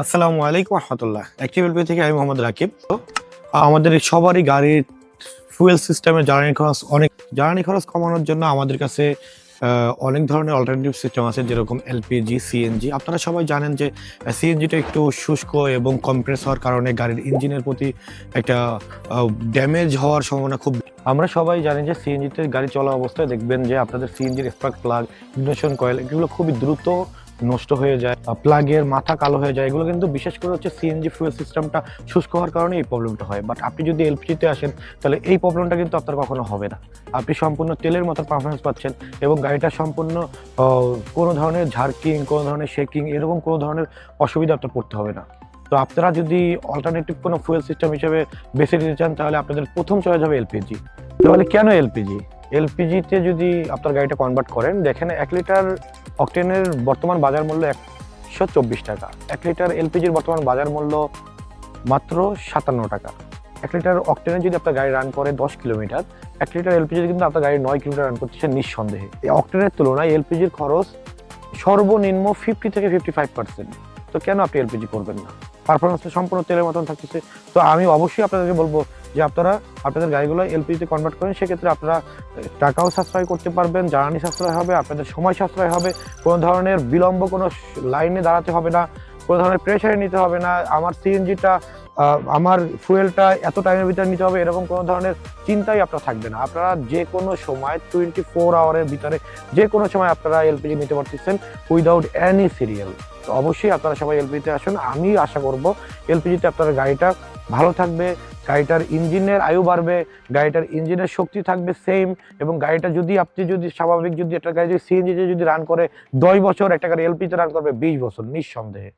আসসালামু আলাইকুম রহমতুল্লাহ। অ্যাক্টিভ থেকে আমি মোহাম্মদ রাকিব। আমাদের সবারই গাড়ির ফুয়েল সিস্টেমে জ্বালানি খরচ অনেক, জ্বালানি খরচ কমানোর জন্য আমাদের কাছে অনেক ধরনের অল্টারনেটিভ সিস্টেম আছে, যেরকম এলপিজি সিএনজি আপনারা সবাই জানেন যে সিএনজিটা একটু শুষ্ক এবং কম্প্রেস হওয়ার কারণে গাড়ির ইঞ্জিনের প্রতি একটা ড্যামেজ হওয়ার সম্ভাবনা খুব আমরা সবাই জানি যে সিএনজিতে গাড়ি চলা অবস্থায় দেখবেন যে, আপনাদের সিএনজির স্পার্ক প্লাগ ইগনিশন কয়েল এগুলো খুবই দ্রুত নষ্ট হয়ে যায় প্লাগের মাথা কালো হয়ে যায়, এগুলো কিন্তু বিশেষ করে হচ্ছে সিএনজি ফুয়েল সিস্টেমটা শুষ্ক হওয়ার কারণে এই প্রবলেমটা হয়। বাট আপনি যদি এলপিজিতে আসেন, তাহলে এই প্রবলেমটা কিন্তু আপনার কখনো হবে না। আপনি সম্পূর্ণ তেলের মতো পারফরমেন্স পাচ্ছেন এবং গাড়িটা সম্পূর্ণ কোনো ধরনের ঝার্কিং কোনো ধরনের শেকিং এরকম কোনো ধরনের অসুবিধা আপনার পড়তে হবে না। তো আপনারা যদি অল্টারনেটিভ কোনো ফুয়েল সিস্টেম হিসেবে বেছে নিতে চান, তাহলে আপনাদের প্রথম চয়েস হবে এলপিজি তাহলে কেন এলপিজি এলপিজিতে যদি আপনার গাড়িটা কনভার্ট করেন, দেখেন এক লিটার অকটেনের বর্তমান বাজার মূল্য একশো চব্বিশ টাকা। এক লিটার এলপিজির বর্তমান বাজার মূল্য মাত্র সাতান্ন টাকা। এক লিটার অকটেনে যদি আপনার গাড়ি রান করে দশ কিলোমিটার, এক লিটার এলপিজি কিন্তু আপনার গাড়ি নয় কিলোমিটার রান করতেছে নিঃসন্দেহে। এই অকটেনের তুলনায় এলপিজির খরচ সর্বনিম্ন ফিফটি থেকে ফিফটি ফাইভ পার্সেন্ট তো কেন আপনি এলপিজি করবেন না? পারফরমেন্সটা সম্পূর্ণ তেলের মতন থাকতেছে। তো আমি অবশ্যই আপনাদেরকে বলব যে আপনারা, আপনাদের গাড়িগুলো এলপিজিতে কনভার্ট করেন, সেক্ষেত্রে আপনারা টাকাও সাশ্রয় করতে পারবেন, জ্বালানি সাশ্রয় হবে, আপনাদের সময় সাশ্রয় হবে, কোনো ধরনের বিলম্ব কোনো লাইনে দাঁড়াতে হবে না, কোনো ধরনের প্রেশারে নিতে হবে না, আমার সিএনজিটা আমার ফুয়েলটা এত টাইমের ভিতরে নিতে হবে, এরকম কোনো ধরনের চিন্তাই আপনার থাকবে না। আপনারা যে কোনো সময় টোয়েন্টি ফোর আওয়ারের ভিতরে যে কোনো সময় আপনারা এলপিজি নিতে পারতেছেন উইদাউট এনি সিরিয়াল তো অবশ্যই আপনারা সবাই এলপিজিতে আসুন। আমি আশা করব এলপিজিতে আপনার গাড়িটা ভালো থাকবে গাড়িটার ইঞ্জিনের আয়ু বাড়বে, গাড়িটার ইঞ্জিনের শক্তি থাকবে সেম এবং গাড়িটা যদি আপনি যদি স্বাভাবিক যদি একটা গাড়ি যদি সিএনজিতে যদি রান করে, দশ বছর একটা গাড়ি এলপিতে রান করবে, বিশ বছর, নিঃসন্দেহে।